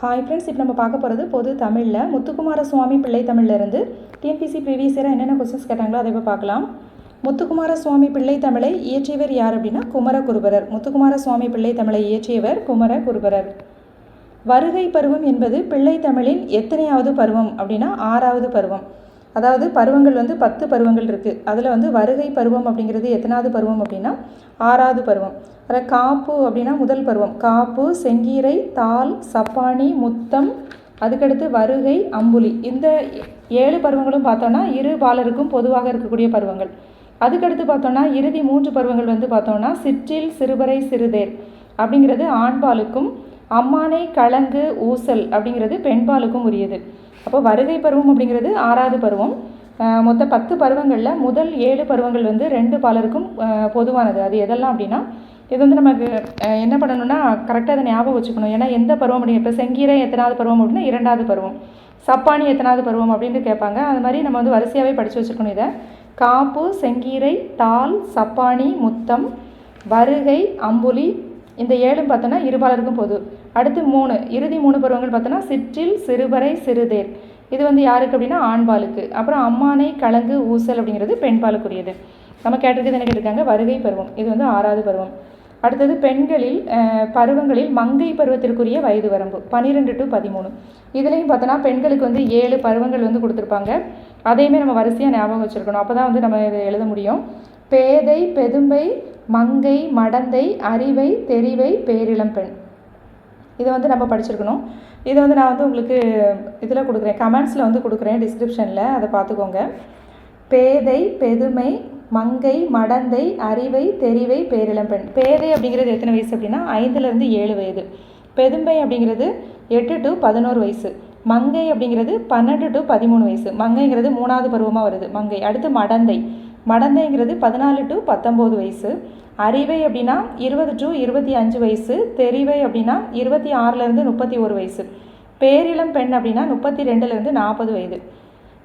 Hi friends இப்போ நம்ம பார்க்க போகிறது பொது தமிழில். முத்துக்குமார சுவாமி பிள்ளை தமிழ்லேருந்து டிஎன்பிசி ப்ரீவியஸ் இயராக என்னென்ன கொஸ்டின்ஸ் கேட்டாங்களோ அதை இப்போ பார்க்கலாம். முத்துக்குமார சுவாமி பிள்ளை தமிழை இயற்றியவர் யார் அப்படின்னா குமரகுருபரர். முத்துக்குமார சுவாமி பிள்ளை தமிழை இயற்றியவர் குமரகுருபரர். வருகை பருவம் என்பது பிள்ளை தமிழின் எத்தனையாவது பருவம் அப்படின்னா ஆறாவது பருவம். அதாவது பருவங்கள் வந்து பத்து பருவங்கள் இருக்குது அதில் வந்து வருகை பருவம் அப்படிங்கிறது எத்தனாவது பருவம் அப்படின்னா ஆறாவது பருவம். அதில் காப்பு அப்படின்னா முதல் பருவம். காப்பு செங்கீரை தாள் சப்பானி முத்தம் அதுக்கடுத்து வருகை அம்புலி. இந்த ஏழு பருவங்களும் பார்த்தோன்னா இரு பாலருக்கும் பொதுவாக இருக்கக்கூடிய பருவங்கள். அதுக்கடுத்து பார்த்தோன்னா இறுதி மூன்று பருவங்கள் வந்து பார்த்தோன்னா சிற்றில் சிறுபறை சிறுதேர் அப்படிங்கிறது ஆண்பாலுக்கும் அம்மானை கலங்கு ஊசல் அப்படிங்கிறது பெண்பாலுக்கும் உரியது. அப்போ வருகை பருவம் அப்படிங்கிறது ஆறாவது பருவம். மொத்த பத்து பருவங்களில் முதல் ஏழு பருவங்கள் வந்து ரெண்டு பாலருக்கும் பொதுவானது. அது எதெல்லாம் அப்படின்னா இது வந்து நமக்கு என்ன பண்ணணும்னா கரெக்டாக அதை ஞாபகம் வச்சுக்கணும். ஏன்னா எந்த பருவம் அப்படிங்க? இப்போ செங்கீரை எத்தனாவது பருவம் அப்படின்னா இரண்டாவது பருவம். சப்பானி எத்தனாவது பருவம் அப்படின்னு கேட்பாங்க. அது மாதிரி நம்ம வந்து வரிசையாகவே படித்து வச்சுக்கணும் இதை. காப்பு செங்கீரை தாள் சப்பானி முத்தம் வருகை அம்புலி இந்த ஏழும் பார்த்தோன்னா இருபாலருக்கும் பொது. அடுத்து மூணு. இறுதி மூணு பருவங்கள் பார்த்தோன்னா சிற்றில் சிறுபறை சிறுதேர். இது வந்து யாருக்கு அப்படின்னா ஆண்பாலுக்கு. அப்புறம் அம்மானை கலங்கு ஊசல் அப்படிங்கிறது பெண்பாலுக்குரியது. நம்ம கேட்டிருக்கிறது என்ன கேட்டிருக்காங்க? வருகை பருவம். இது வந்து ஆறாவது பருவம். அடுத்தது பெண்களில் பருவங்களில் மங்கை பருவத்திற்குரிய வயது வரம்பு பன்னிரெண்டு டு பதிமூணு. இதுலேயும் பார்த்தோன்னா பெண்களுக்கு வந்து ஏழு பருவங்கள் வந்து கொடுத்துருப்பாங்க. அதையுமே நம்ம வரிசையாக ஞாபகம் வச்சுருக்கணும். அப்போ தான் வந்து நம்ம இதை எழுத முடியும். பேதை பெதும்பை மங்கை மடந்தை அறிவை தெரிவை பேரிளம்பெண் இதை வந்து நம்ம படிச்சிருக்கணும். இதை வந்து நான் வந்து உங்களுக்கு இதில் கொடுக்குறேன். கமெண்ட்ஸில் வந்து கொடுக்குறேன். டிஸ்கிரிப்ஷனில் அதை பார்த்துக்கோங்க. பேதை பெதுமை மங்கை மடந்தை அறிவை தெரிவை பேரிளம்பெண் பேதை அப்படிங்கிறது எத்தனை வயசு அப்படின்னா ஐந்துலேருந்து ஏழு வயது. பெதும்பை அப்படிங்கிறது எட்டு டு பதினோரு வயசு. மங்கை அப்படிங்கிறது பன்னெண்டு டு பதிமூணு வயசு. மங்கைங்கிறது மூணாவது பருவமாக வருது. மங்கை. அடுத்து மடந்தை. மடந்தைங்கிறது பதினாலு டு பத்தொம்போது வயசு. அறிவை அப்படின்னா இருபது டு இருபத்தி அஞ்சு வயசு. தெரிவை அப்படின்னா இருபத்தி ஆறுலேருந்து முப்பத்தி ஒரு வயசு. பேரிளம் பெண் அப்படின்னா முப்பத்தி ரெண்டுலேருந்து நாற்பது வயது.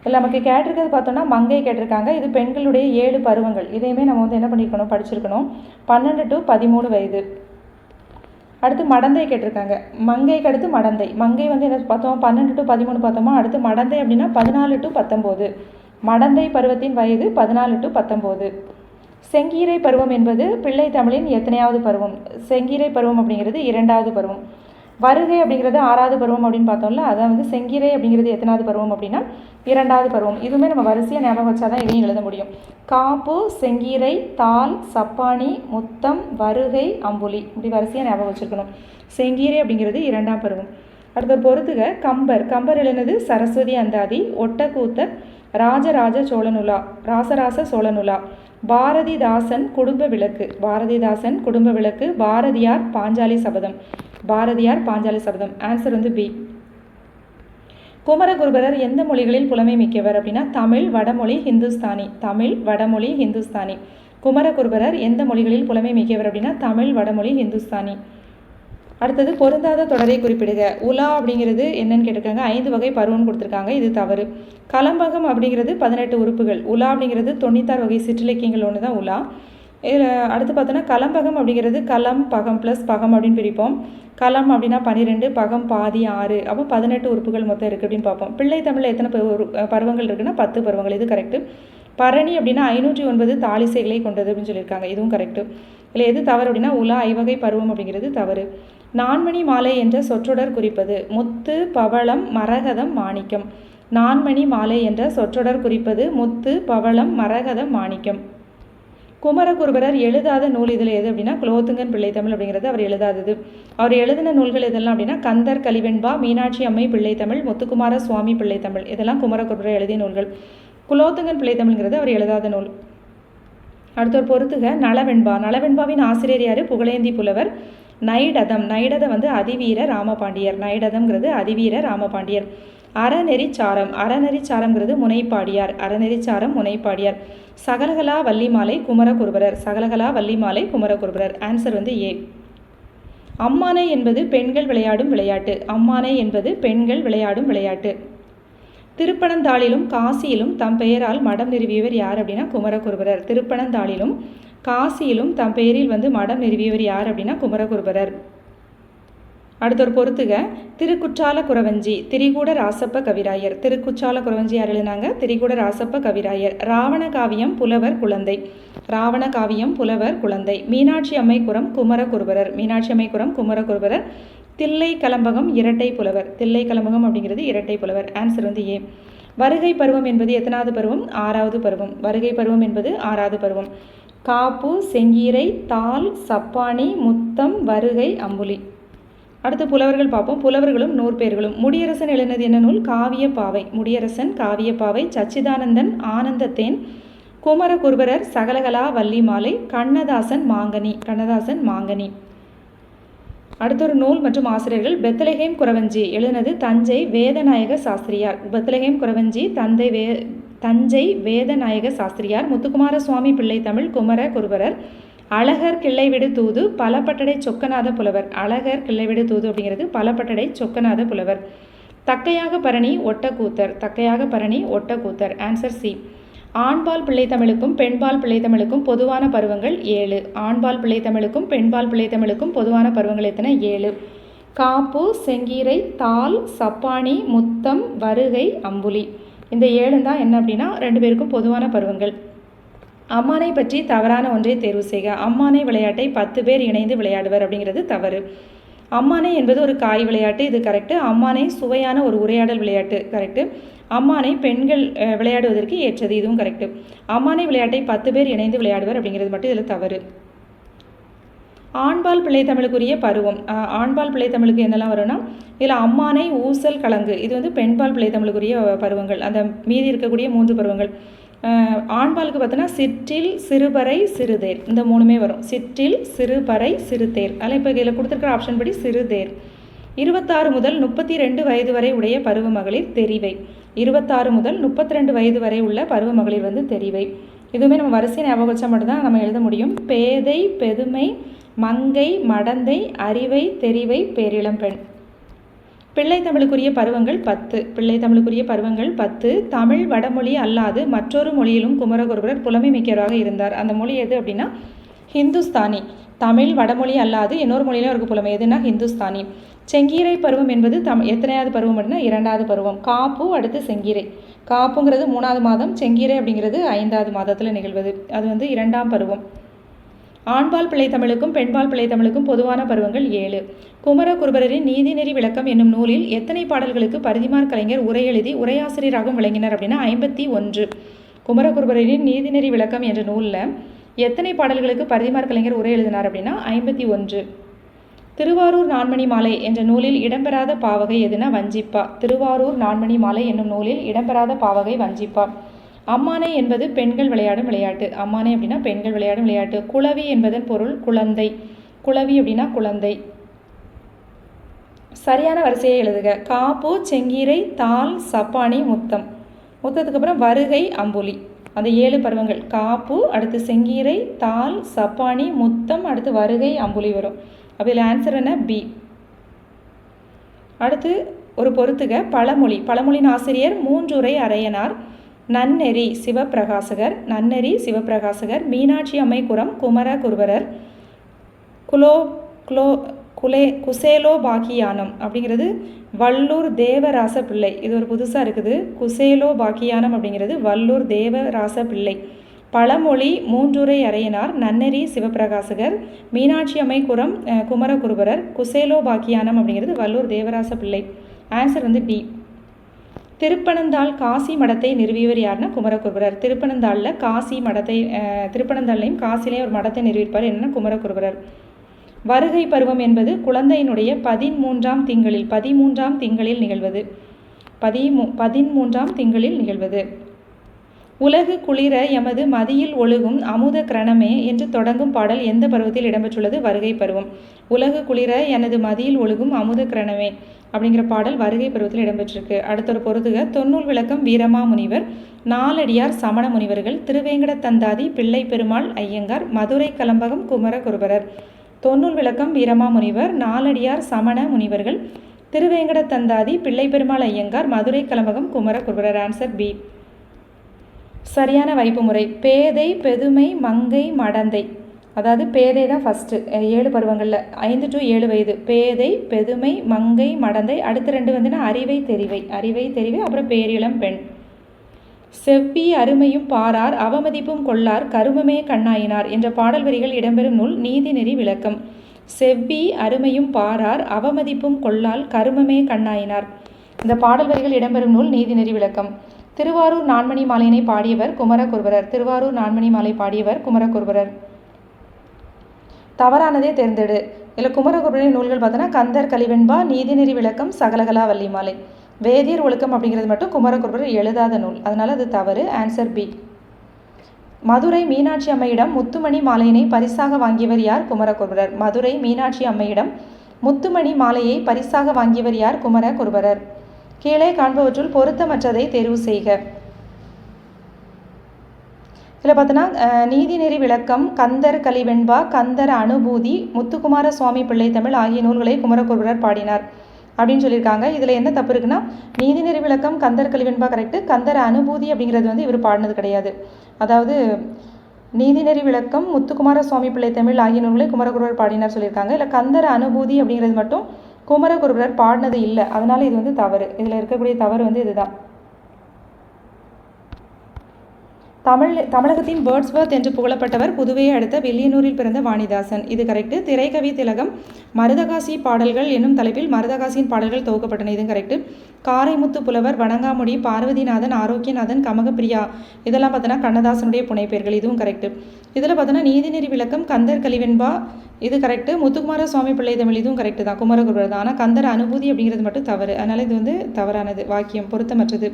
இல்லை நமக்கு கேட்டிருக்கிறது பார்த்தோன்னா மங்கை கேட்டிருக்காங்க. இது பெண்களுடைய ஏழு பருவங்கள். இதையுமே நம்ம வந்து என்ன பண்ணியிருக்கணும் படிச்சிருக்கணும். பன்னெண்டு டு பதிமூணு வயது. அடுத்து மடந்தை கேட்டிருக்காங்க. மங்கைக்கு அடுத்து மடந்தை. மங்கை வந்து என்ன பார்த்தோம் பன்னெண்டு டு பதிமூணு பார்த்தோமா அடுத்து மடந்தை அப்படின்னா பதினாலு டு பத்தொம்போது. மடந்தை பருவத்தின் வயது பதினாலு டு பத்தொம்போது. செங்கீரை பருவம் என்பது பிள்ளை தமிழின் எத்தனையாவது பருவம்? செங்கீரை பருவம் அப்படிங்கிறது இரண்டாவது பருவம். வருகை அப்படிங்கிறது ஆறாவது பருவம் அப்படின்னு பார்த்தோம்ல அதான் வந்து செங்கிரை அப்படிங்கிறது எத்தனாவது பருவம் அப்படின்னா இரண்டாவது பருவம். இதுவுமே நம்ம வரிசையாக ஞாபகம் வச்சா தான் இதையும் எழுத முடியும். காப்பு செங்கீரை தாள் சப்பானி முத்தம் வருகை அம்புலி. இப்படி வரிசையாக ஞாபகம் வச்சுருக்கணும். செங்கீரை அப்படிங்கிறது இரண்டாம் பருவம். அடுத்த பொறுத்துக கம்பர். கம்பர் எழுந்தது சரஸ்வதி அந்தாதி ஒட்டக்கூத்தர் ராஜராஜ சோழனுலா ராசராச சோழனுலா. பாரதிதாசன் குடும்ப விளக்கு. பாரதிதாசன் குடும்ப விளக்கு பாரதியார் பாஞ்சாலி சபதம். பாரதியார் பாஞ்சாலி சபதம். ஆன்சர் வந்து பி குமரகுருபரர் எந்த மொழிகளில் புலமை மிக்கவர் அப்படின்னா தமிழ் வடமொழி ஹிந்துஸ்தானி. தமிழ் வடமொழி ஹிந்துஸ்தானி. குமரகுருபரர் எந்த மொழிகளில் புலமை மிக்கவர் அப்படின்னா தமிழ் வடமொழி ஹிந்துஸ்தானி. அடுத்தது பொருந்தாத தொடரை குறிப்பிடுக. உலா அப்படிங்கிறது என்னன்னு கேட்டிருக்காங்க. ஐந்து வகை பருவம் கொடுத்துருக்காங்க. இது தவறு. கலம்பகம் அப்படிங்கிறது பதினெட்டு உறுப்புகள். உலா அப்படிங்கிறது தொண்ணூத்தாறு வகை சிற்றிலக்கியங்கள் ஒன்று தான் உலா. அடுத்து பார்த்தோன்னா கலம்பகம் அப்படிங்கிறது களம் பகம் ப்ளஸ் பகம் அப்படின்னு பிரிப்போம். களம் அப்படின்னா பன்னிரெண்டு பகம் பாதி ஆறு. அப்போ பதினெட்டு உறுப்புகள் மொத்தம் இருக்குது அப்படின்னு பார்ப்போம். பிள்ளை தமிழில் எத்தனை பருவங்கள் இருக்குன்னா பத்து பருவங்கள். இது கரெக்டு பரணி அப்படின்னா ஐநூற்றி ஒன்பது தாளிசைகளை கொண்டது அப்படின்னு சொல்லியிருக்காங்க. இதுவும் கரெக்டு இல்லை எது தவறு அப்படின்னா உலா ஐவகை பருவம் அப்படிங்கிறது தவறு. நான்மணி மாலை என்ற சொற்றொடர் குறிப்பது. முத்து பவளம் மரகதம் மாணிக்கம். நான்மணி மாலை என்ற சொற்றொடர் குறிப்பது. முத்து பவளம் மரகதம் மாணிக்கம். குமரகுருபரர் எழுதாத நூல் இதில் எது அப்படின்னா குலோத்துங்கன் பிள்ளைத்தமிழ் அப்படிங்கிறது அவர் எழுதாதது. அவர் எழுதின நூல்கள் இதெல்லாம் அப்படின்னா கந்தர் கலிவெண்பா மீனாட்சி அம்மை பிள்ளைத்தமிழ் முத்துக்குமார சுவாமி பிள்ளைத்தமிழ் இதெல்லாம் குமரகுருபரர் எழுதிய நூல்கள். குலோத்துங்கன் பிள்ளைத்தமிழ்ங்கிறது அவர் எழுதாத நூல். அடுத்த ஒரு பொறுத்துக நலவெண்பா. நலவெண்பாவின் ஆசிரியர் யார்? புகழேந்தி புலவர் நைடதம். நைடதம் வந்து அதிவீர ராமபாண்டியர். நைடதம்ங்கிறது அதிவீர ராமபாண்டியர். அறநெறிச்சாரம். அறநெறிச்சாரங்கிறது முனைப்பாடியார். அறநெறிச்சாரம் முனைப்பாடியார். சகலகலா வள்ளிமாலை குமரகுருபரர். சகலகலா வள்ளிமாலை குமரகுருபரர். ஆன்சர் வந்து ஏ அம்மானை என்பது பெண்கள் விளையாடும் விளையாட்டு. அம்மானை என்பது பெண்கள் விளையாடும் விளையாட்டு. திருப்பனந்தாளிலும் காசியிலும் தம் பெயரால் மடம் நிறுவியவர் யார் அப்படின்னா குமரகுருபரர். திருப்பனந்தாளிலும் காசியிலும் தம் பெயரில் வந்து மடம் நிறுவியவர் யார் அப்படின்னா குமரகுருபரர். அடுத்த ஒரு பொறுத்துக. திருக்குற்றால குறவஞ்சி திரிகூட ராசப்ப கவிராயர். திருக்குற்றால குறவஞ்சி யார் எழுதினாங்க? திரிகூட ராசப்ப கவிராயர். ராவண காவியம் புலவர் குழந்தை. ராவண காவியம் புலவர் குழந்தை. மீனாட்சி அம்மைக்குரம் குமரகுருபரர் மீனாட்சி அம்மைக்குரம் குமரகுருபரர் தில்லை கலம்பகம் இரட்டை புலவர். தில்லை கலம்பகம் அப்படிங்கிறது இரட்டை புலவர். ஆன்சர் வந்து ஏ வருகை பருவம் என்பது எத்தனாவது பருவம்? ஆறாவது பருவம். வருகை பருவம் என்பது ஆறாவது பருவம். காப்பு செங்கீரை தால் சப்பானி முத்தம் வருகை அம்புலி. அடுத்து புலவர்கள் பார்ப்போம். புலவர்களும் நூற்பேர்களும். முடியரசன் எழுதினது என்ன நூல்? காவிய பாவை. முடியரசன் காவிய பாவை. சச்சிதானந்தன் ஆனந்தத்தேன். குமரகுருபரர் சகலகலா வள்ளி மாலை. கண்ணதாசன் மாங்கனி. கண்ணதாசன் மாங்கனி. அடுத்த ஒரு நூல் மற்றும் ஆசிரியர்கள். பெத்தலகேம் குரவஞ்சி எழுதினது தஞ்சை வேதநாயக சாஸ்திரியார். பெத்தலகேம் குறவஞ்சி தந்தை வே தஞ்சை வேதநாயக சாஸ்திரியார். முத்துக்குமார சுவாமி பிள்ளை தமிழ் குமர குருபரர் அழகர் கிள்ளைவிடு தூது பலப்பட்டடை சொக்கநாத புலவர். அழகர் கிள்ளைவிடு தூது அப்படிங்கிறது பலப்பட்டடை சொக்கநாத புலவர். தக்கையாக பரணி ஒட்டக்கூத்தர் தக்கையாக பரணி ஒட்டக்கூத்தர் ஆன்சர் சி ஆண்பால் பிள்ளைத்தமிழுக்கும் பெண்பால் பிள்ளைத்தமிழுக்கும் பொதுவான பருவங்கள் ஏழு. ஆண்பால் பிள்ளைத்தமிழுக்கும் பெண்பால் பிள்ளைத்தமிழுக்கும் பொதுவான பருவங்கள் எத்தனை? ஏழு. காப்பு செங்கீரை தால் சப்பானி முத்தம் வருகை அம்புலி. இந்த ஏழு தான் என்ன அப்படின்னா ரெண்டு பேருக்கும் பொதுவான பருவங்கள். அம்மானை பற்றி தவறான ஒன்றை தேர்வு செய்க. அம்மானை விளையாட்டை பத்து பேர் இணைந்து விளையாடுவர் அப்படிங்கிறது தவறு. அம்மானை என்பது ஒரு காய் விளையாட்டு இது கரெக்டு அம்மானை சுவையான ஒரு உரையாடல் விளையாட்டு கரெக்டு அம்மானை பெண்கள் விளையாடுவதற்கு ஏற்றது இதுவும் கரெக்டு அம்மானை விளையாட்டை பத்து பேர் இணைந்து விளையாடுவர் அப்படிங்கிறது மட்டும் இதில் தவறு. ஆண்பால் பிள்ளை தமிழுக்குரிய பருவம். ஆண்பால் பிள்ளை தமிழுக்கு என்னெல்லாம் வரும்னா இதில் அம்மானை ஊசல் கலங்கு இது வந்து பெண்பால் பிள்ளை தமிழுக்குரிய பருவங்கள். அந்த மீதி இருக்கக்கூடிய மூன்று பருவங்கள். ஆண்பாலுக்கு பார்த்தோன்னா சிற்றில் சிறுபறை சிறுதேர். இந்த மூணுமே வரும். சிற்றில் சிறுபறை சிறுதேர். அதில் இப்போ இதில் கொடுத்துருக்குற ஆப்ஷன் படி சிறுதேர். இருபத்தாறு முதல் முப்பத்தி ரெண்டு வயது வரை உடைய பருவ மகளிர் தெரிவை. இருபத்தாறு முதல் முப்பத்தி ரெண்டு வயது வரை உள்ள பருவ மகளிர் வந்து தெரிவை. இதுவுமே நம்ம வரிசை ஞாபகம் வச்சா மட்டும்தான் நம்ம எழுத முடியும். பேதை பெதுமை மங்கை மடந்தை அறிவை தெரிவை பேரிளம்பெண் பிள்ளை தமிழுக்குரிய பருவங்கள் பத்து. பிள்ளை தமிழுக்குரிய பருவங்கள் பத்து. தமிழ் வடமொழி அல்லாது மற்றொரு மொழியிலும் குமரகுருபரர் புலமை மிக்கவராக இருந்தார். அந்த மொழி எது அப்படின்னா ஹிந்துஸ்தானி. தமிழ் வடமொழி அல்லாது இன்னொரு மொழியிலும் அவருக்கு புலமை. எதுனா ஹிந்துஸ்தானி. செங்கீரை பருவம் என்பது தம் எத்தனையாவது பருவம் அப்படின்னா இரண்டாவது பருவம். காப்பு அடுத்து செங்கீரை. காப்புங்கிறது மூணாவது மாதம் செங்கீரை அப்படிங்கிறது ஐந்தாவது மாதத்தில் நிகழ்வது. அது வந்து இரண்டாம் பருவம். ஆண்பால் பிள்ளைத்தமிழுக்கும் பெண்பால் பிள்ளைத்தமிழுக்கும் பொதுவான பருவங்கள் ஏழு. குமர குருபரரின் நீதிநெறி விளக்கம் என்னும் நூலில் எத்தனை பாடல்களுக்கு பரிதிமார் கலைஞர் உரை எழுதி உரையாசிரியராகவும் விளங்கினர் அப்படின்னா ஐம்பத்தி ஒன்று. குமரகுருபரரின் நீதிநெறி விளக்கம் என்ற நூலில் எத்தனை பாடல்களுக்கு பரிதிமார் கலைஞர் உரை எழுதினார் அப்படின்னா ஐம்பத்தி ஒன்று. திருவாரூர் நான்மணி மாலை என்ற நூலில் இடம்பெறாத பாவகை எதுனா வஞ்சிப்பா. திருவாரூர் நான்மணி மாலை என்னும் நூலில் இடம்பெறாத பாவகை வஞ்சிப்பா. அம்மானை என்பது பெண்கள் விளையாடும் விளையாட்டு. அம்மானை அப்படின்னா பெண்கள் விளையாடும் விளையாட்டு. குளவி என்பதன் பொருள் குழந்தை. குளவி அப்படின்னா குழந்தை. சரியான வரிசையை எழுதுக. காப்பு செங்கீரை தால் சப்பானி முத்தம். முத்தத்துக்கு அப்புறம் வருகை அம்புலி. அந்த ஏழு பருவங்கள். காப்பு அடுத்து செங்கீரை தால் சப்பானி முத்தம் அடுத்து வருகை அம்புலி வரும். அதில் இதில் ஆன்சர் என்ன? பி அடுத்து ஒரு பொறுத்துக. பழமொழி. பழமொழியின் ஆசிரியர் மூன்றுரை அரையனார். நன்னெறி சிவப்பிரகாசகர் நன்னெறி சிவப்பிரகாசகர் மீனாட்சி அம்மைக்குரம் குமர குருவரர் குலோ குலோ குலே குசேலோபாக்கியானம் அப்படிங்கிறது வல்லூர் தேவராச பிள்ளை. இது ஒரு புதுசாக இருக்குது. குசேலோ பாக்கியானம் அப்படிங்கிறது வல்லூர் தேவராச பிள்ளை. பழமொழி மூன்றுரை அறையனார் நன்னெறி சிவப்பிரகாசகர் மீனாட்சி அம்மைக்குரம் குமரகுருபரர் குசேலோ பாக்கியானம் அப்படிங்கிறது வல்லூர் தேவராச பிள்ளை. ஆன்சர் வந்து டி திருப்பனந்தாள் காசி மடத்தை நிறுவியவர் யாருன்னா குமரகுருபரர். திருப்பனந்தாளில் காசி மடத்தை திருப்பனந்தாள்லையும் காசிலையும் ஒரு மடத்தை நிறுவியிருப்பார். என்னென்னா குமரகுருபரர். வருகை பருவம் என்பது குழந்தையினுடைய பதிமூன்றாம் திங்களில் பதிமூன்றாம் திங்களில் நிகழ்வது. பதிமூ பதிமூன்றாம் திங்களில் நிகழ்வது. உலகு குளிர எமது மதியில் ஒழுகும் அமுத கிரணமே என்று தொடங்கும் பாடல் எந்த பருவத்தில் இடம்பெற்றுள்ளது? வருகை பருவம். உலகு குளிர எனது மதியில் ஒழுகும் அமுத கிரணமே அப்படிங்கிற பாடல் வருகை பருவத்தில் இடம்பெற்றிருக்கு. அடுத்த ஒரு பொருதுக தொன்னூல் விளக்கம் வீரமா முனிவர் நாலடியார் சமண முனிவர்கள் திருவேங்கட தந்தாதி பிள்ளை பெருமாள் ஐயங்கார் மதுரை கலம்பகம் குமர குருபரர் தொன்னூல் விளக்கம் வீரமா முனிவர் நாலடியார் சமண முனிவர்கள் திருவேங்கட தந்தாதி பிள்ளை பெருமாள் ஐயங்கார் மதுரை கலம்பகம் குமர குருபரர் ஆன்சர் பி சரியான வைப்பு முறை. பேதை பெதுமை மங்கை மடந்தை. அதாவது பேதை தான் ஃபஸ்ட்டு ஏழு பருவங்களில். ஐந்து டு ஏழு வயது. பேதை பெதுமை மங்கை மடந்தை. அடுத்த ரெண்டு வந்துன்னா அறிவை தெரிவை. அறிவை தெரிவை அப்புறம் பேரிளம் பெண். செவ்வி அருமையும் பாரார் அவமதிப்பும் கொள்ளார் கருமமே கண்ணாயினார் என்ற பாடல் வரிகள் இடம்பெறும் நூல் நீதிநெறி விளக்கம். செவ்வி அருமையும் பாரார் அவமதிப்பும் கொள்ளால் கருமமே கண்ணாயினார். இந்த பாடல் வரிகள் இடம்பெறும் நூல் நீதிநெறி விளக்கம். திருவாரூர் நான்மணி மாலையினை பாடியவர் குமரகுருபரர் திருவாரூர் நான்மணி மாலை பாடியவர் குமரகுருபரர் தவறானதே தேர்ந்தெடு. இதில் குமரகுருபரின் நூல்கள் பார்த்தோன்னா கந்தர் கலிவெண்பா நீதிநெறி விளக்கம் சகலகலா வள்ளிமாலை வேதியர் ஒழுக்கம் அப்படிங்கிறது மட்டும் குமரகுருபரர் எழுதாத நூல். அதனால் அது தவறு. ஆன்சர் பி மதுரை மீனாட்சி அம்மையிடம் முத்துமணி மாலையினை பரிசாக வாங்கியவர் யார்? குமரகுருபரர் மதுரை மீனாட்சி அம்மையிடம் முத்துமணி மாலையை பரிசாக வாங்கியவர் யார்? குமரகுருபரர் கீழே காண்பவற்றுள் பொருத்தமற்றதை தேர்வு செய்க. இதில் பார்த்தோன்னா நீதிநெறி விளக்கம் கந்தர் கலிவெண்பா கந்தர் அனுபூதி முத்துக்குமார சுவாமி பிள்ளை தமிழ் ஆகிய நூல்களை குமரகுருபரர் பாடினார் அப்படின்னு சொல்லியிருக்காங்க. இதில் என்ன தப்பு இருக்குன்னா நீதிநெறி விளக்கம் கந்தர் கலிவெண்பா கரெக்டு கந்தர் அனுபூதி அப்படிங்கிறது வந்து இவர் பாடினது கிடையாது. அதாவது நீதிநெறி விளக்கம் முத்துக்குமார சுவாமி பிள்ளை தமிழ் ஆகிய நூல்களை குமரகுருவர் பாடினார் சொல்லியிருக்காங்க. இல்லை கந்தர் அனுபூதி அப்படிங்கிறது மட்டும் குமரகுருபரர் பாடினது இல்லை. அதனால இது வந்து தவறு. இதில் இருக்கக்கூடிய தவறு வந்து இதுதான். தமிழ் தமிழகத்தின் பேர்ட்ஸ்வர்த் என்று புகழப்பட்டவர் புதுவையை அடுத்த வில்லியனூரில் பிறந்த வாணிதாசன். இது கரெக்டு திரைக்கவி திலகம் மருதகாசி பாடல்கள் என்னும் தலைப்பில் மருதகாசியின் பாடல்கள் தொகுக்கப்பட்டன. இதுவும் கரெக்டு காரைமுத்து புலவர் வணங்காமுடி பார்வதிநாதன் ஆரோக்கியநாதன் கமகப்பிரியா இதெல்லாம் பார்த்தோன்னா கண்ணதாசனுடைய புனைப்பெயர்கள். இதுவும் கரெக்டு இதில் பார்த்தோன்னா நீதிநெறி விளக்கம் கந்தர் கலிவெண்பா இது கரெக்டு முத்துக்குமார சுவாமி பிள்ளை தமிழ் இதுவும் கரெக்டு தான். குமரகுருவர் தான். ஆனால் கந்தர் அனுபூதி அப்படிங்கிறது மட்டும் தவறு. அதனால் இது வந்து தவறானது. வாக்கியம் பொருத்தமற்றது.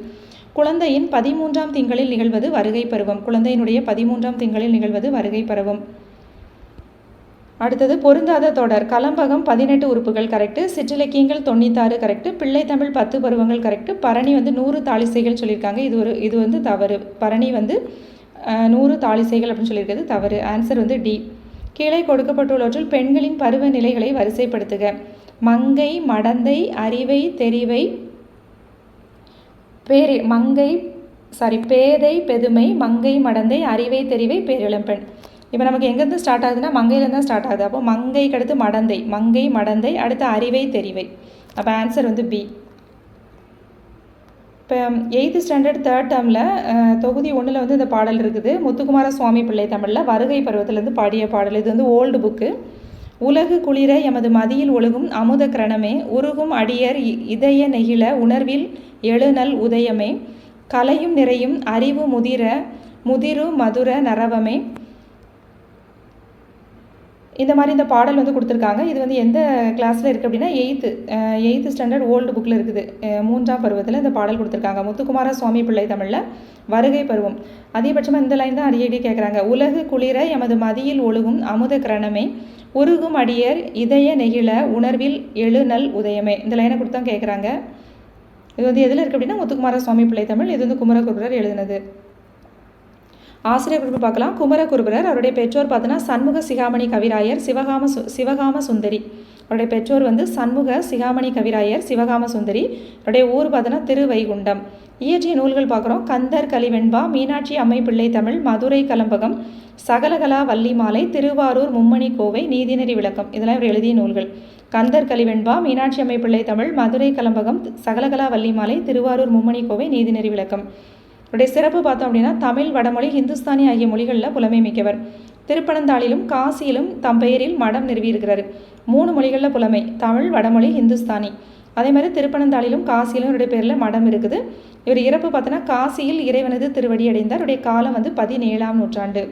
குழந்தையின் பதிமூன்றாம் திங்களில் நிகழ்வது வருகை பருவம். குழந்தையினுடைய பதிமூன்றாம் திங்களில் நிகழ்வது வருகை பருவம். அடுத்தது பொருந்தாத தொடர். கலம்பகம் பதினெட்டு உறுப்புகள் கரெக்டு சிற்றிலக்கியங்கள் தொண்ணூத்தாறு கரெக்டு பிள்ளை தமிழ் பத்து பருவங்கள் கரெக்டு பரணி வந்து நூறு தாளிசைகள் சொல்லியிருக்காங்க. இது ஒரு இது வந்து தவறு. பரணி வந்து நூறு தாளிசைகள் அப்படின்னு சொல்லியிருக்கிறது தவறு. ஆன்சர் வந்து டி கீழே கொடுக்கப்பட்டுள்ளவற்றில் பெண்களின் பருவ நிலைகளை வரிசைப்படுத்துக. மங்கை மடந்தை அறிவை தெரிவை பேரி மங்கை சாரி பேதை பெதுமை மங்கை மடந்தை அறிவை தெரிவை பேரிளம்பெண் இப்போ நமக்கு எங்கேருந்து ஸ்டார்ட் ஆகுதுன்னா மங்கையிலேருந்து தான் ஸ்டார்ட் ஆகுது. அப்போ மங்கைக்கு அடுத்து மடந்தை மங்கை மடந்தை அடுத்து அறிவை தெரிவை. அப்போ ஆன்சர் வந்து பி இப்போ எயித்து ஸ்டாண்டர்ட் தேர்ட் டேர்மில் தொகுதி ஒன்றில் வந்து இந்த பாடல் இருக்குது. முத்துக்குமார சுவாமி பிள்ளை தமிழில் வருகை பருவத்திலேருந்து பாடிய பாடல். இது வந்து ஓல்டு புக்கு உலகு குளிர எமது மதியில் ஒழுகும் அமுத கிரணமே உருகும் அடியர் இதய நெகிழ உணர்வில் எழுநல் உதயமே கலையும் நிறையும் அறிவு முதிர முதிரு மதுர நரவமே இந்த மாதிரி இந்த பாடல் வந்து கொடுத்துருக்காங்க. இது வந்து எந்த கிளாஸில் இருக்குது அப்படின்னா எயித்து எயித்து ஸ்டாண்டர்ட் ஓல்டு புக்கில் இருக்குது. மூன்றாம் பருவத்தில் இந்த பாடல் கொடுத்துருக்காங்க. முத்துக்குமார சுவாமி பிள்ளை தமிழில் வருகை பருவம். அதிகபட்சமாக இந்த லைன் தான் அடிக்கடி கேட்குறாங்க உலகு குளிர எமது மதியில் ஒழுகும் அமுத கிரணமே உருகும் அடியர் இதய நெகிழ உணர்வில் எழுநல் உதயமே. இந்த லைனை கொடுத்து தான் கேட்குறாங்க இது வந்து எதில் இருக்குது அப்படின்னா முத்துக்குமார சுவாமி பிள்ளை தமிழ் இது வந்து குமரகுருடர் எழுதினது. ஆசிரியர் குறிப்பு பார்க்கலாம். குமரகுருபரர் அவருடைய பெற்றோர் பார்த்தோன்னா சண்முக சிகாமணி கவிராயர் சிவகாம சு சிவகாம சுந்தரி. அவருடைய பெற்றோர் வந்து சண்முக சிகாமணி கவிராயர் சிவகாம சுந்தரி. அவருடைய ஊர் பார்த்தோன்னா திருவைகுண்டம். இயற்றிய நூல்கள் பார்க்குறோம். கந்தர் கலிவெண்பா மீனாட்சி அம்மை பிள்ளை தமிழ் மதுரை கலம்பகம் சகலகலா வள்ளி மாலை திருவாரூர் மும்மணி கோவை நீதிநெறி விளக்கம். இதெல்லாம் இவர் எழுதிய நூல்கள். கந்தர் கலிவெண்பா மீனாட்சி அம்மை பிள்ளை தமிழ் மதுரை கலம்பகம் சகலகலா வள்ளி மாலை திருவாரூர் மும்மணி கோவை நீதிநெறி விளக்கம். இவருடைய சிறப்பு பார்த்தோம் அப்படின்னா தமிழ் வடமொழி ஹிந்துஸ்தானி ஆகிய மொழிகளில் புலமை மிக்கவர். திருப்பனந்தாளிலும் காசியிலும் தம் பெயரில் மடம் நிறுவியிருக்கிறார் மூணு மொழிகளில் புலமை தமிழ் வடமொழி ஹிந்துஸ்தானி. அதே மாதிரி திருப்பனந்தாளிலும் காசியிலும் இவருடைய பேரில் மடம் இருக்குது. இவர் இறப்பு பார்த்தோன்னா காசியில் இறைவனது திருவடி அடைந்தார் இவருடைய காலம் வந்து பதினேழாம் நூற்றாண்டு.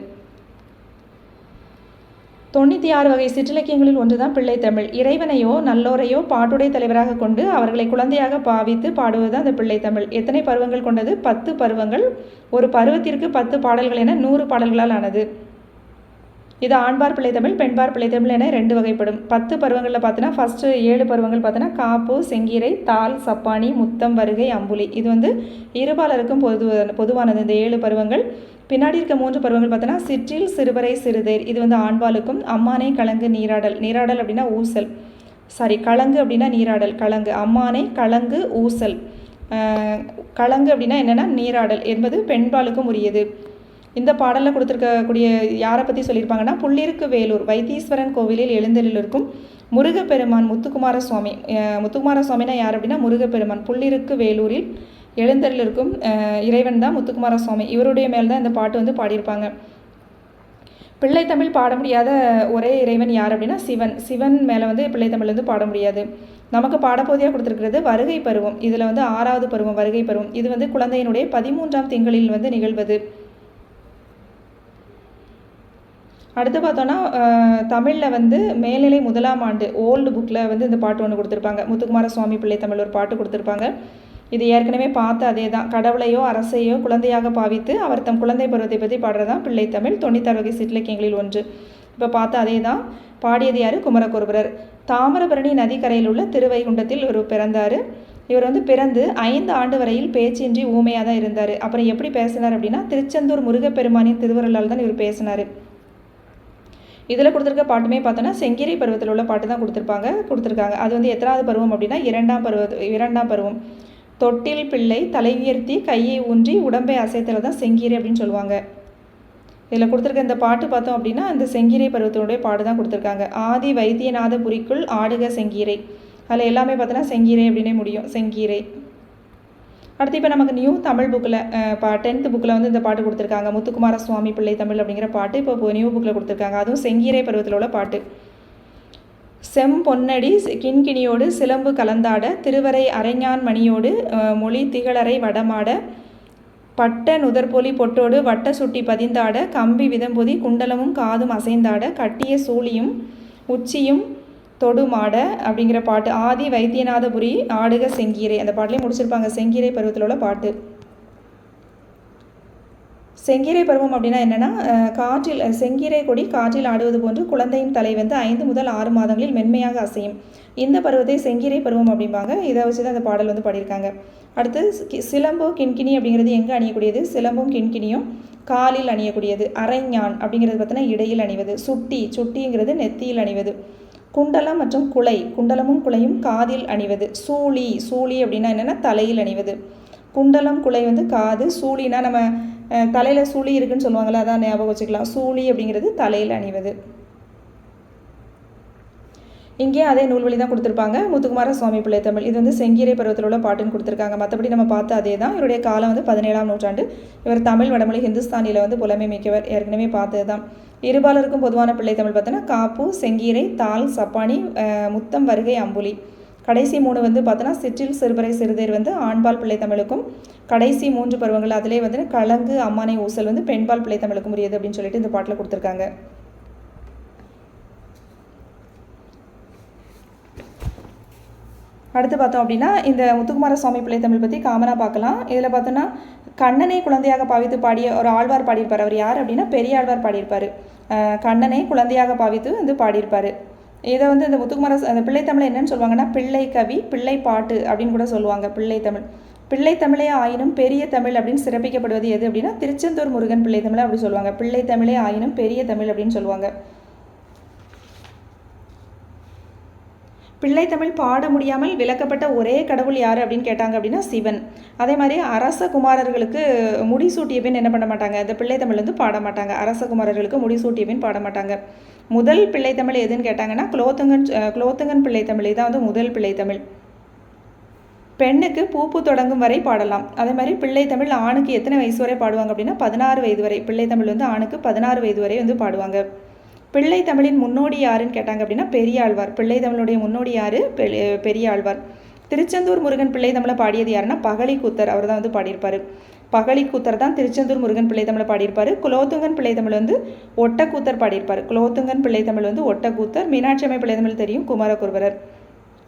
தொண்ணூற்றி ஆறு வகை சிற்றிலக்கியங்களில் ஒன்றுதான் பிள்ளை தமிழ். இறைவனையோ நல்லோரையோ பாட்டுடை தலைவராக கொண்டு அவர்களை குழந்தையாக பாவித்து பாடுவது அந்த பிள்ளை தமிழ். எத்தனை பருவங்கள் கொண்டது? பத்து பருவங்கள். ஒரு பருவத்திற்கு பத்து பாடல்கள் என நூறு பாடல்களால் ஆனது. இது ஆண்பார் பிள்ளை தமிழ் பெண்பார் பிள்ளை தமிழ் என ரெண்டு வகைப்படும். பத்து பருவங்களில் பார்த்தோன்னா ஃபஸ்ட்டு ஏழு பருவங்கள் பார்த்தோன்னா காப்பு செங்கீரை தால் சப்பானி முத்தம் வருகை அம்புலி. இது வந்து இருபாலருக்கும் பொது பொதுவானது. இந்த ஏழு பருவங்கள் பின்னாடி இருக்க மூன்று பருவங்கள் பார்த்தோன்னா சிற்றில் சிறுவரை சிறுதேர். இது வந்து ஆண்பாலுக்கும் அம்மானை கலங்கு நீராடல். நீராடல் அப்படின்னா ஊசல். சாரி கலங்கு அப்படின்னா நீராடல். கலங்கு. அம்மானை கலங்கு ஊசல். கலங்கு அப்படின்னா என்னென்னா நீராடல் என்பது பெண்பாலுக்கும் உரியது. இந்த பாடலில் கொடுத்துருக்கக்கூடிய யாரை பற்றி சொல்லியிருப்பாங்கன்னா புள்ளிருக்கு வேலூர் வைத்தீஸ்வரன் கோவிலில் எழுந்தலில் இருக்கும் முருகப்பெருமான் முத்துக்குமார சுவாமி முத்துக்குமார சுவாமினா யார் அப்படின்னா முருகப்பெருமான். புள்ளிருக்கு வேலூரில் எழுந்தரில் இருக்கும் இறைவன் தான் முத்துக்குமார சுவாமி இவருடைய மேல் தான் இந்த பாட்டு வந்து பாடியிருப்பாங்க. பிள்ளைத்தமிழ் பாட முடியாத ஒரே இறைவன் யார் அப்படின்னா சிவன். சிவன் மேலே வந்து பிள்ளைத்தமிழ் வந்து பாட முடியாது. நமக்கு பாடப்போதியாக கொடுத்துருக்கிறது வருகை பருவம். இதில் வந்து ஆறாவது பருவம் வருகை பருவம். இது வந்து குழந்தையினுடைய பதிமூன்றாம் திங்களில் வந்து நிகழ்வது. அடுத்து பார்த்தோன்னா தமிழில் வந்து மேல்நிலை முதலாம் ஆண்டு ஓல்டு புக்கில் வந்து இந்த பாட்டு ஒன்று கொடுத்துருப்பாங்க. முத்துக்குமார சுவாமி பிள்ளை தமிழ் ஒரு பாட்டு கொடுத்துருப்பாங்க. இது ஏற்கனவே பார்த்த அதே தான் கடவுளையோ அரசையோ குழந்தையாக பாவித்து அவர் தம் குழந்தை பருவத்தை பற்றி பாடுறதான் பிள்ளைத்தமிழ் தொண்ணூத்தாறு வகை சிற்றிலக்கியங்களில் ஒன்று. இப்போ பார்த்த அதே தான் பாடியது யார்? குமரகுருபரர். தாமிரபரணி நதிக்கரையில் உள்ள திருவைகுண்டத்தில் இவர் பிறந்தார். இவர் வந்து பிறந்து ஐந்து ஆண்டு வரையில் பேச்சின்றி ஊமையாக தான் இருந்தார். அப்புறம் எப்படி பேசினார் அப்படின்னா திருச்செந்தூர் முருகப்பெருமானின் திருவருளால் தான் இவர் பேசினார். இதில் கொடுத்துருக்க பாட்டுமே பார்த்தோன்னா செங்கிரி பருவத்தில் உள்ள பாட்டு தான் கொடுத்துருப்பாங்க கொடுத்துருக்காங்க. அது வந்து எத்தனாவது பருவம் அப்படின்னா இரண்டாம் பருவ இரண்டாம் பருவம். தொட்டில் பிள்ளை தலை உயர்த்தி கையை ஊன்றி உடம்பை அசைத்தல தான் செங்கீரை அப்படின்னு சொல்லுவாங்க. இதில் கொடுத்துருக்க இந்த பாட்டு பார்த்தோம் அப்படின்னா இந்த செங்கீரை பருவத்தினுடைய பாடு தான் கொடுத்துருக்காங்க. ஆதி வைத்தியநாதபுரிக்குள் ஆடுக செங்கீரை. அதில் எல்லாமே பார்த்தோன்னா செங்கீரை அப்படின்னே முடியும். செங்கீரை. அடுத்து இப்போ நமக்கு நியூ தமிழ் புக்கில் இப்போ டென்த்து புக்கில் வந்து இந்த பாட்டு கொடுத்துருக்காங்க. முத்துக்குமார சுவாமி பிள்ளை தமிழ் அப்படிங்கிற பாட்டு. இப்போ நியூ புக்கில் கொடுத்துருக்காங்க. அதுவும் செங்கீரை பருவத்தில் உள்ள பாட்டு. செம்பொன்னடி கிண்கிணியோடு சிலம்பு கலந்தாட திருவரை அரைஞான் மணியோடு மொழி திகழறை வடமாட பட்ட நுதற்பொலி பொட்டோடு வட்ட சுட்டி பதிந்தாட கம்பி விதம்பொதி குண்டலமும் காதும் அசைந்தாட கட்டிய சூழியும் உச்சியும் தொடுமாட அப்படிங்கிற பாட்டு. ஆதி வைத்தியநாதபுரி ஆடுக செங்கீரை. அந்த பாட்டிலையும் முடிச்சிருப்பாங்க. செங்கீரை பருவத்தில் உள்ள பாட்டு. செங்கீரை பருவம் அப்படின்னா என்னென்னா காற்றில் செங்கீரை கொடி காற்றில் ஆடுவது போன்று குழந்தையின் தலை வந்து ஐந்து முதல் ஆறு மாதங்களில் மென்மையாக அசையும். இந்த பருவத்தை செங்கீரை பருவம் அப்படிம்பாங்க. இதை வச்சு தான் அந்த பாடல் வந்து பாடியிருக்காங்க. அடுத்து கி- கிண்கிணி அப்படிங்கிறது எங்கே அணியக்கூடியது? சிலம்பும் கிண்கிணியும் காலில் அணியக்கூடியது. அரைஞான் அப்படிங்கிறது பார்த்தீங்கன்னா இடையில் அணிவது. சுட்டி சுட்டிங்கிறது நெத்தியில் அணிவது. குண்டலம் மற்றும் குலை குண்டலமும் குலையும் காதில் அணிவது. சூளி சூழி அப்படின்னா என்னென்னா தலையில் அணிவது. குண்டலம் குலை வந்து காது சூழினா நம்ம தலையில் சூழி இருக்குன்னு சொல்லுவாங்கள்ல அதான் ஞாபகம் வச்சுக்கலாம். சூழி அப்படிங்கிறது தலையில் அணிவது. இங்கே அதே நூல்வழி தான் கொடுத்துருப்பாங்க. முத்துக்குமார சுவாமி பிள்ளை தமிழ். இது வந்து செங்கீரை பருவத்தில் உள்ள பாட்டுன்னு கொடுத்துருக்காங்க. மற்றபடி நம்ம பார்த்த அதே தான். இவருடைய காலம் வந்து பதினேழாம் நூற்றாண்டு. இவர் தமிழ் வடமொழி ஹிந்துஸ்தானியில் வந்து புலமை மிக்கவர். ஏற்கனவே பார்த்தது தான். இருபாலருக்கும் பொதுவான பிள்ளை தமிழ் பார்த்தோன்னா காப்பு செங்கீரை தாள் சப்பானி முத்தம் வருகை அம்புலி. கடைசி மூணு வந்து பார்த்தோன்னா சிற்றில் சிறுபறை சிறுதேர் வந்து ஆண்பால் பிள்ளை தமிழுக்கும் கடைசி மூன்று பருவங்கள் அதிலே வந்து கலங்கு அம்மானை ஊசல் வந்து பெண்பால் பிள்ளை தமிழுக்கும் உரியது அப்படின்னு சொல்லிட்டு இந்த பாட்டில் கொடுத்துருக்காங்க. அடுத்து பார்த்தோம் அப்படின்னா இந்த முத்துக்குமார சுவாமி பிள்ளை தமிழ் பற்றி காமனாக பார்க்கலாம். இதில் பார்த்தோன்னா கண்ணனை குழந்தையாக பாவித்து பாடிய ஒரு ஆழ்வார் பாடியிருப்பார். அவர் யார் அப்படின்னா பெரிய ஆழ்வார் பாடியிருப்பார் கண்ணனை குழந்தையாக பாவித்து வந்து பாடியிருப்பார். இதை வந்து இந்த முத்துக்குமார அந்த பிள்ளை என்னன்னு சொல்லுவாங்கன்னா பிள்ளை கவி பிள்ளை பாட்டு அப்படின்னு கூட சொல்லுவாங்க பிள்ளை தமிழ். பிள்ளை தமிழே ஆயினும் பெரிய தமிழ் அப்படின்னு சிறப்பிக்கப்படுவது எது அப்படின்னா திருச்செந்தூர் முருகன் பிள்ளை தமிழ் அப்படி சொல்லுவாங்க. பிள்ளை தமிழே ஆயினும் பெரிய தமிழ் அப்படின்னு சொல்லுவாங்க. பிள்ளைத்தமிழ் பாட முடியாமல் விளக்கப்பட்ட ஒரே கடவுள் யார் அப்படின்னு கேட்டாங்க அப்படின்னா சிவன். அதே மாதிரி அரச குமாரர்களுக்கு முடிசூட்டிய பின் என்ன பண்ண மாட்டாங்க? இந்த பிள்ளை தமிழ் வந்து பாட மாட்டாங்க. அரச குமாரர்களுக்கு முடிசூட்டிய பின் பாட மாட்டாங்க. முதல் பிள்ளைத்தமிழ் எதுன்னு கேட்டாங்கன்னா குலோத்துங்கன் குலோத்துங்கன் குலோத்துங்கன் பிள்ளைத்தமிழ் இதான் வந்து முதல் பிள்ளைத்தமிழ் பெண்ணுக்கு பூப்பு தொடங்கும் வரை பாடலாம். அதே மாதிரி பிள்ளைத்தமிழ் ஆணுக்கு எத்தனை வயசு வரை பாடுவாங்க அப்படின்னா பதினாறு வயது வரை. பிள்ளைத்தமிழ் வந்து ஆணுக்கு பதினாறு வயது வரை வந்து பாடுவாங்க. பிள்ளை தமிழின் முன்னோடி யாருன்னு கேட்டாங்க அப்படின்னா பெரிய ஆழ்வார் பிள்ளை தமிழுடைய முன்னோடி யாரு? பெ- திருச்செந்தூர் முருகன் பிள்ளை தமிழை பாடியது யாருன்னா பகழி கூத்தர் அவர் தான் வந்து பாடியிருப்பார். பகலி கூத்தர் தான் திருச்செந்தூர் முருகன் பிள்ளை தமிழை பாடியிருப்பார். குலோத்துங்கன் பிள்ளை தமிழ் வந்து ஒட்டக்கூத்தர் பாடியிருப்பார். குலோத்துங்கன் பிள்ளை தமிழ் வந்து ஒட்டக்கூத்தர். மீனாட்சி அம்மை பிள்ளை தமிழ் தெரியும் குமாரகுருபரர்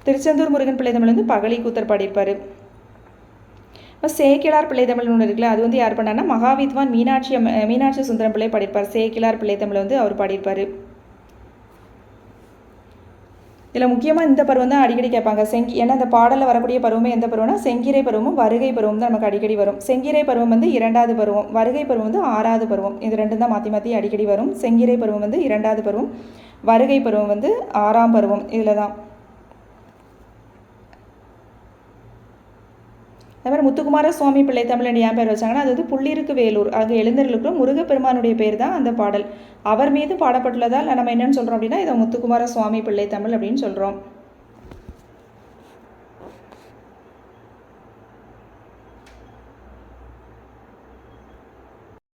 திருச்செந்தூர் முருகன் பிள்ளை தமிழ் வந்து பகலி கூத்தர் பாடியிருப்பார். இப்போ சேக்கிழார் பிள்ளை தமிழ் ஒன்று இருக்குல்ல அது வந்து யார் பண்ணார்னா மகாவித்வான் மீனாட்சி அம்ம- மீனாட்சி சுந்தரம் பிள்ளை பாடியிருப்பார். சேக்கிழார் பிள்ளை தமிழ் வந்து அவர் பாடியிருப்பார். இதில் முக்கியமாக இந்த பருவம் தான் அடிக்கடி கேட்பாங்க. செங்கி ஏன்னா இந்த பாடலில் வரக்கூடிய பருவமே எந்த பருவம்னா செங்கிரை பருவமும் வருகை பருவம் தான் நமக்கு அடிக்கடி வரும். செங்கிரை பருவம் வந்து இரண்டாவது பருவம் வருகை பருவம் வந்து ஆறாவது பருவம். இது ரெண்டும் தான் மாற்றி மாற்றி அடிக்கடி வரும். செங்கிரை பருவம் வந்து இரண்டாவது பருவம் வருகை பருவம் வந்து ஆறாம் பருவம். இதில் தான் அதே மாதிரி முத்துக்குமார சுவாமி பிள்ளை தமிழன் ஏன் பேர் வச்சாங்கன்னா அது வந்து புள்ளிருக்கு வேலூர் அங்கே எழுந்தருளுக்குள்ள முருகப்பெருமானுடைய பேர் தான் அந்த பாடல். அவர் மீது பாடப்பட்டுள்ளதால் நம்ம என்னன்னு சொல்கிறோம் அப்படின்னா இதை முத்துக்குமார சுவாமி பிள்ளை தமிழ் அப்படின்னு சொல்கிறோம்